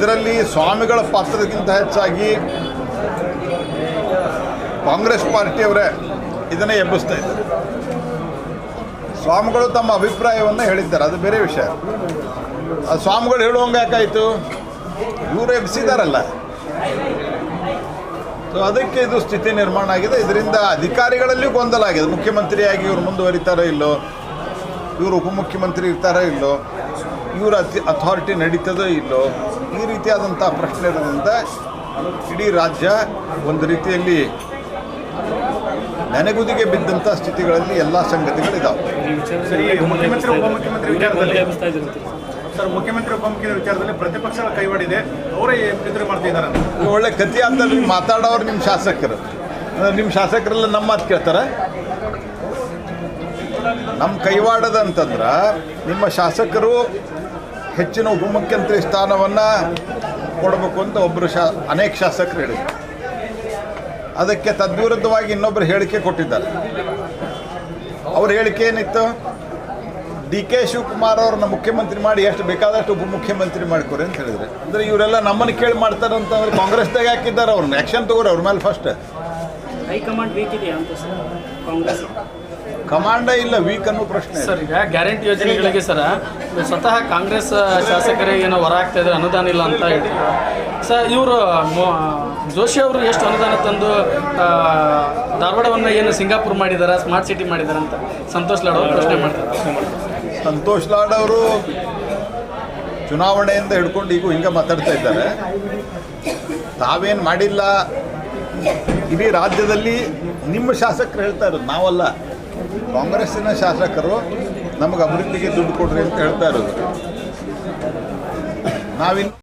ಇದರಲ್ಲಿ ಸ್ವಾಮಿಗಳ ಪಾತ್ರಕ್ಕಿಂತ ಹೆಚ್ಚಾಗಿ ಕಾಂಗ್ರೆಸ್ ಪಾರ್ಟಿಯವರೇ ಇದನ್ನೇ ಎಬ್ಬಿಸ್ತಾ ಇದ್ದಾರೆ. ಸ್ವಾಮಿಗಳು ತಮ್ಮ ಅಭಿಪ್ರಾಯವನ್ನು ಹೇಳಿದ್ದಾರೆ, ಅದು ಬೇರೆ ವಿಷಯ. ಆ ಸ್ವಾಮಿಗಳು ಹೇಳುವಂಗೆ ಯಾಕಾಯಿತು? ಇವರು ಎಬ್ಬಿಸಿದಾರಲ್ಲ. ಸೊ ಅದಕ್ಕೆ ಇದು ಸ್ಥಿತಿ ನಿರ್ಮಾಣ ಆಗಿದೆ. ಇದರಿಂದ ಅಧಿಕಾರಿಗಳಲ್ಲಿಯೂ ಗೊಂದಲ ಆಗಿದೆ. ಮುಖ್ಯಮಂತ್ರಿಯಾಗಿ ಇವರು ಮುಂದುವರಿತಾರೋ ಇಲ್ಲೋ? ಇವರು ಉಪಮುಖ್ಯಮಂತ್ರಿ ಇರ್ತಾರೋ ಇಲ್ಲೋ? ಇವ್ರ ಅತಿ ಅಥಾರಿಟಿ ನಡೀತದೋ ಇಲ್ಲೋ ಈ ರೀತಿಯಾದಂಥ ಪ್ರಶ್ನೆ ಇರೋದ್ರಿಂದ ಇಡೀ ರಾಜ್ಯ ಒಂದು ರೀತಿಯಲ್ಲಿ ನೆನೆಗುದಿಗೆ ಬಿದ್ದಂಥ ಸ್ಥಿತಿಗಳಲ್ಲಿ ಎಲ್ಲ ಸಂಗತಿಗಳಿದ್ದಾವೆ ಸರಿ ಮುಖ್ಯಮಂತ್ರಿ ಉಪಮುಖ್ಯಮಂತ್ರಿ ವಿಚಾರದಲ್ಲಿ ಸರ್ ಮುಖ್ಯಮಂತ್ರಿ ಉಪಮುಖ್ಯಮಂತ್ರಿ ವಿಚಾರದಲ್ಲಿ ಪ್ರತಿಪಕ್ಷಗಳ ಕೈವಾಡಿದೆ. ಅವರೇ ಎದುರು ಮಾಡ್ತಾ ಇದ್ದಾರೆ ಅಂತ. ಒಳ್ಳೆ ಕಥೆ ಅಂತಲ್ಲಿ ಮಾತಾಡೋರು ನಿಮ್ಮ ಶಾಸಕರು. ನಿಮ್ಮ ಶಾಸಕರೆಲ್ಲ ನಮ್ಮ ಮಾತು ಕೇಳ್ತಾರೆ. ನಮ್ಮ ಕೈವಾಡದ ಅಂತಂದ್ರೆ ನಿಮ್ಮ ಶಾಸಕರು ಹೆಚ್ಚಿನ ಉಪಮುಖ್ಯಮಂತ್ರಿ ಸ್ಥಾನವನ್ನು ಕೊಡಬೇಕು ಅಂತ ಒಬ್ಬರು ಶಾ, ಅನೇಕ ಶಾಸಕರು ಹೇಳಿದರು. ಅದಕ್ಕೆ ತದ್ವಿರುದ್ಧವಾಗಿ ಇನ್ನೊಬ್ಬರು ಹೇಳಿಕೆ ಕೊಟ್ಟಿದ್ದಾರೆ. ಅವ್ರ ಹೇಳಿಕೆ ಏನಿತ್ತು? ಡಿ ಕೆ ಶಿವಕುಮಾರ್ ಅವ್ರನ್ನ ಮುಖ್ಯಮಂತ್ರಿ ಮಾಡಿ ಎಷ್ಟು ಬೇಕಾದಷ್ಟು ಉಪಮುಖ್ಯಮಂತ್ರಿ ಮಾಡ್ಕೊರಿ ಅಂತ ಹೇಳಿದರು. ಅಂದರೆ ಇವರೆಲ್ಲ ನಮ್ಮನ್ನು ಕೇಳಿ ಮಾಡ್ತಾರೆ ಅಂತಂದ್ರೆ ಕಾಂಗ್ರೆಸ್ದಾಗ ಹಾಕಿದ್ದಾರೆ ಅವ್ರನ್ನ? ಆ್ಯಕ್ಷನ್ ತಗೋರಿ ಅವ್ರ ಮೇಲೆ ಫಸ್ಟ್ ಹೈಕಮಾಂಡ್ ವೀಕ್ ಇದೆಯಾ ಅಂತ ಸರ್? ಕಾಂಗ್ರೆಸ್ ಕಮಾಂಡ ಇಲ್ಲ ವೀಕ್ ಅನ್ನೋ ಪ್ರಶ್ನೆ ಇದೆ. ಸರ್ ಈಗ ಗ್ಯಾರಂಟಿ ಯೋಜನೆಗಳಿಗೆ ಸರ್ ಸ್ವತಃ ಕಾಂಗ್ರೆಸ್ ಶಾಸಕರಿಗೆ ಏನೋ ಹೊರ ಆಗ್ತಾ ಇದ್ರೆ ಅನುದಾನ ಇಲ್ಲ ಅಂತ ಹೇಳ್ತಾರೆ? ಸರ್ ಇವರು ಜೋಶಿ ಅವರು ಎಷ್ಟು ಅನುದಾನ ತಂದು ಧಾರವಾಡವನ್ನು ಏನು ಸಿಂಗಾಪುರ್ ಮಾಡಿದಾರ ಸ್ಮಾರ್ಟ್ ಸಿಟಿ ಮಾಡಿದಾರ ಅಂತ ಸಂತೋಷ್ ಲಾಡ್ ಅವರು ಪ್ರಶ್ನೆ ಮಾಡ್ತಾರೆ. ಸಂತೋಷ್ ಲಾಡ್ ಅವರು ಚುನಾವಣೆಯಿಂದ ಹಿಡ್ಕೊಂಡು ಈಗ ಹಿಂಗೆ ಮಾತಾಡ್ತಾ ಇದ್ದಾರೆ. ತಾವೇನು ಮಾಡಿಲ್ಲ? ಇಡೀ ರಾಜ್ಯದಲ್ಲಿ ನಿಮ್ಮ ಶಾಸಕರು ಹೇಳ್ತಾ ಇರೋದು, ನಾವಲ್ಲ. ಕಾಂಗ್ರೆಸ್ಸಿನ ಶಾಸಕರು ನಮಗೆ ಅಭಿವೃದ್ಧಿಗೆ ದುಡ್ಡು ಕೊಡ್ರಿ ಅಂತ ಹೇಳ್ತಾ ಇರೋದು. ನಾವಿನ್